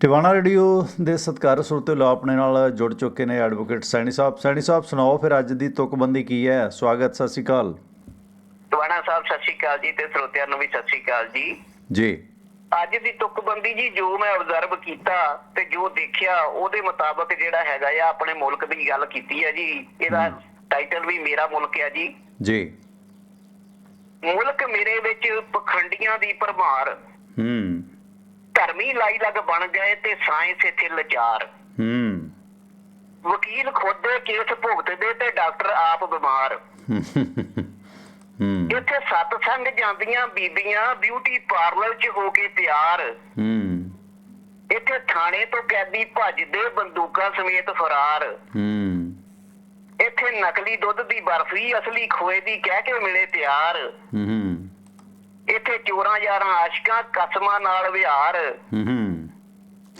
Tiwana radio ਦੇ ਸਤਿਕਾਰ ਸਰੋਤੇ ਲੋ ਆਪਣੇ ਨਾਲ ਜੁੜ ਚੁੱਕੇ ਨੇ ਐਡਵੋਕੇਟ ਸੈਣੀ ਸਾਹਿਬ। ਸੈਣੀ ਸਾਹਿਬ ਸੁਣਾਓ ਫਿਰ ਅੱਜ ਦੀ ਤੁਕਬੰਦੀ ਕੀ ਹੈ? ਸਵਾਗਤ ਸਤਿ ਸ਼੍ਰੀ ਅਕਾਲ। ਟਵਾਣਾ ਸਾਹਿਬ ਸਤਿ ਸ਼੍ਰੀ ਅਕਾਲ ਜੀ ਤੇ ਸਰੋਤਿਆਂ ਨੂੰ ਵੀ ਸਤਿ ਸ਼੍ਰੀ ਅਕਾਲ ਜੀ। ਜੀ। ਅੱਜ ਦੀ ਤੁਕਬੰਦੀ ਜੀ ਜੋ ਮੈਂ ਆਬਜ਼ਰਵ ਕੀਤਾ ਤੇ ਜੋ ਦੇਖਿਆ ਉਹਦੇ ਮੁਤਾਬਕ ਜਿਹੜਾ ਹੈਗਾ ਆ ਆਪਣੇ ਮੁਲਕ ਦੀ ਗੱਲ ਕੀਤੀ ਹੈ ਜੀ। ਇਹਦਾ ਟਾਈਟਲ ਵੀ ਮੇਰਾ ਮੁਲਕ ਹੈ ਜੀ। ਜੀ। ਮੁਲਕ ਮੇਰੇ ਵਿੱਚ ਪਖੰਡੀਆਂ ਦੀ ਭਰਮਾਰ। ਹੂੰ। ਧਰਮੀ ਲਾਈ ਲੱਗ ਬਣ ਗਏ ਤੇ ਸਾਇੰਸ ਇੱਥੇ ਲਾਚਾਰ ਹੂੰ। ਵਕੀਲ ਖੁਦ ਕੇਸ ਭੁਗਤਦੇ ਤੇ ਡਾਕਟਰ ਆਪ ਬਿਮਾਰ। ਹੂੰ। ਇੱਥੇ ਸਤਸੰਗ ਜਾਂਦੀਆਂ ਬੀਬੀਆਂ ਬਿਊਟੀ ਪਾਰਲਰ 'ਚ ਹੋ ਕੇ ਤਿਆਰ। ਹੂੰ। ਇੱਥੇ ਥਾਣੇ ਤੋਂ ਕੈਦੀ ਭੱਜਦੇ ਬੰਦੂਕਾਂ ਸਮੇਤ ਫਰਾਰ। ਹੂੰ। ਇੱਥੇ ਨਕਲੀ ਦੁੱਧ ਦੀ ਬਰਫੀ ਅਸਲੀ ਖੋਏ ਦੀ ਕਹਿ ਕੇ ਮਿਲੇ ਤਿਆਰ। ਹੂੰ। ਇੱਥੇ ਚੋਰਾਂ ਯਾਰਾਂ ਆਸ਼ਕਾਂ ਕਸਮਾਂ ਨਾਲ ਵਿਹਾਰ। ਹੂੰ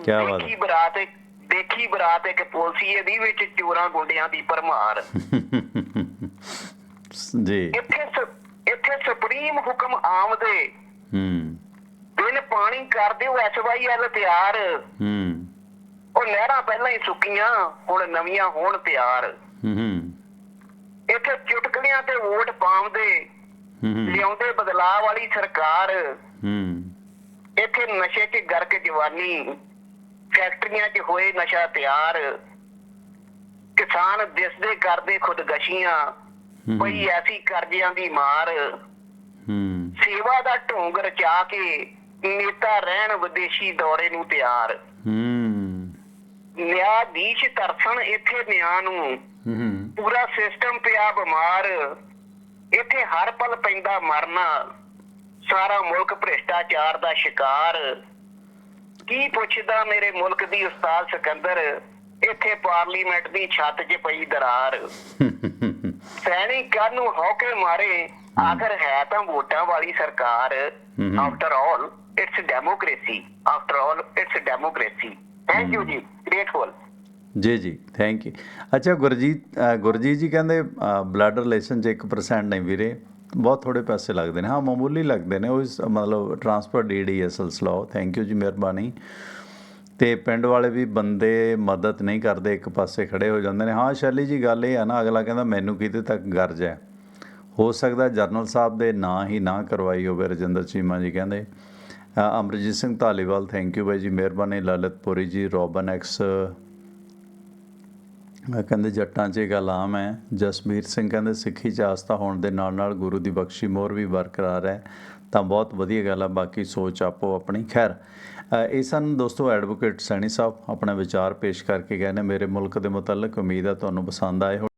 ਕੀ ਬਾਤ ਦੇਖੀ ਬਰਾਤ ਦੇਖੀ ਬਰਾਤ ਇੱਕ ਪੁਲਸੀਏ ਦੀ ਵਿੱਚ ਚੋਰਾਂ ਗੁੰਡਿਆਂ ਦੀ ਭਰਮਾਰ। ਹੈ ਜੀ। ਇੱਥੇ ਇੱਥੇ ਸੁਪਰੀਮ ਹੁਕਮ ਆਮਦੇ ਹੂੰ। ਬਿਨ ਪਾਣੀ ਕਰ ਦਿਓ ਐਸਵਾਈਐਲ ਤਿਆਰ। ਹੂੰ। ਉਹ ਨਹਿਰਾਂ ਪਹਿਲਾਂ ਹੀ ਸੁੱਕੀਆਂ ਹੁਣ ਨਵੀਆਂ ਹੋਣ ਤਿਆਰ। ਹੂੰ ਇੱਥੇ ਚੁਟਕਲਿਆਂ ਤੇ ਵੋਟ ਪਾਉਂਦੇ ਲਿਆਉਂਦੇ ਬਦਲਾਅ ਵਾਲੀ ਸਰਕਾਰ। ਹੂੰ। ਇੱਥੇ ਨਸ਼ੇ 'ਚ ਗਰਕ ਜਵਾਨੀ ਫੈਕਟਰੀਆਂ 'ਚ ਹੋਏ ਨਸ਼ਾ ਤਿਆਰ ਕਿਸਾਨ ਦਿਸਦੇ ਕਰਦੇ ਖੁਦਗਸ਼ੀਆਂ ਕੋਈ ਐਸੀ ਕਰਜ਼ਿਆਂ ਦੀ ਮਾਰ। ਹੂੰ। ਸੇਵਾ ਦਾ ਢੋਂਗ ਰਚਾ ਕੇ ਨੇਤਾ ਰਹਿਣ ਵਿਦੇਸ਼ੀ ਦੌਰੇ ਨੂੰ ਤਿਆਰ। ਹੂੰ। ਨਿਆਧੀਸ਼ ਤਰਸਣ ਇੱਥੇ ਨਿਆਂ ਨੂੰ। ਹੂੰ। ਪੂਰਾ ਸਿਸਟਮ ਪਿਆ ਬਿਮਾਰ। ਇੱਥੇ ਹਰ ਪਲ ਪੈਂਦਾ ਮਰਨਾ। ਸਾਰਾ ਮੁਲਕ ਭ੍ਰਿਸ਼ਟਾਚਾਰ ਦਾ ਸ਼ਿਕਾਰ। ਕੀ ਪੁੱਛਦਾ ਮੇਰੇ ਮੁਲਕ ਦੀ ਉਸਤਾਦ ਸਿਕੰਦਰ? ਇੱਥੇ ਪਾਰਲੀਮੈਂਟ ਦੀ ਛੱਤ 'ਚ ਪਈ ਦਰਾਰ। ਸੈਨਿਕਾਂ ਨੂੰ ਹੌਕੇ ਮਾਰੇ, ਆਖਰ ਹੈ ਤਾਂ ਵੋਟਾਂ ਵਾਲੀ ਸਰਕਾਰ। After all it's democracy after all it's democracy thank you ਜੀ grateful ji ji thank you ਅੱਛਾ, ਗੁਰਜੀਤ ਗੁਰਜੀਤ ਜੀ ਕਹਿੰਦੇ ਬਲੱਡ ਰਿਲੇਸ਼ਨ ਚ 1% ਨਹੀਂ ਵੀਰੇ। ਬਹੁਤ ਥੋੜੇ ਪੈਸੇ ਲੱਗਦੇ ਨੇ। ਹਾਂ, ਮਾਮੂਲੀ ਲੱਗਦੇ ਨੇ। ਉਹ ਇਸ- ਮਤਲਬ ਟ੍ਰਾਂਸਫਰ ਡੀਡੀ ਸਿਲਸਿਲਾ ਥੈਂਕ ਯੂ ਜੀ, ਮਿਹਰਬਾਨੀ। ਤੇ ਪਿੰਡ ਵਾਲੇ ਵੀ ਬੰਦੇ ਮਦਦ ਨਹੀਂ ਕਰਦੇ, ਇੱਕ ਪਾਸੇ ਖੜੇ ਹੋ ਜਾਂਦੇ ਨੇ। ਹਾਂ, ਸ਼ੈਲੀ ਜੀ, ਗੱਲ ਇਹ ਆ ਨਾ, ਅਗਲਾ ਕਹਿੰਦਾ, ਮੈਨੂੰ ਕਿਤੇ ਤੱਕ ਗਰਜ ਹੈ? ਹੋ ਸਕਦਾ ਜਰਨਲ ਸਾਹਿਬ ਦੇ ਨਾਂ ਹੀ ਨਾ ਕਰਵਾਈ ਹੋਵੇ, ਰਜਿੰਦਰ ਚੀਮਾ ਜੀ ਕਹਿੰਦੇ। ਅਮਰਜੀਤ ਸਿੰਘ ਧਾਲੀਵਾਲ ਥੈਂਕ ਯੂ ਬਾਈ ਜੀ, ਮਿਹਰਬਾਨੀ। ਲਲਿਤਪੁਰੀ ਜੀ, ਰੋਬਨ ਐਕਸ ਕਹਿੰਦੇ ਜੱਟਾਂ 'ਚ ਇਹ ਗੱਲ ਆਮ ਹੈ। ਜਸਬੀਰ ਸਿੰਘ ਕਹਿੰਦੇ ਸਿੱਖੀ 'ਚ ਆਸਥਾ ਹੋਣ ਦੇ ਨਾਲ ਨਾਲ ਗੁਰੂ ਦੀ ਬਖਸ਼ੀ ਮੋਹਰ ਵੀ ਬਰਕਰਾਰ ਹੈ। ਤਾਂ ਬਹੁਤ ਵਧੀਆ ਗੱਲ ਆ, ਬਾਕੀ ਸੋਚ ਆਪੋ ਆਪਣੀ। ਖੈਰ ਇਹ ਸਨ ਦੋਸਤੋ ਐਡਵੋਕੇਟ ਸੈਣੀ ਸਾਹਿਬ, ਆਪਣੇ ਵਿਚਾਰ ਪੇਸ਼ ਕਰਕੇ ਗਏ ਨੇ। ਮੇਰੇ ਮੁਲਕ ਦੇ ਮੁਤਲਕ ਉਮੀਦ ਹੈ ਤੁਹਾਨੂੰ ਪਸੰਦ ਆਏ ਹੋਣ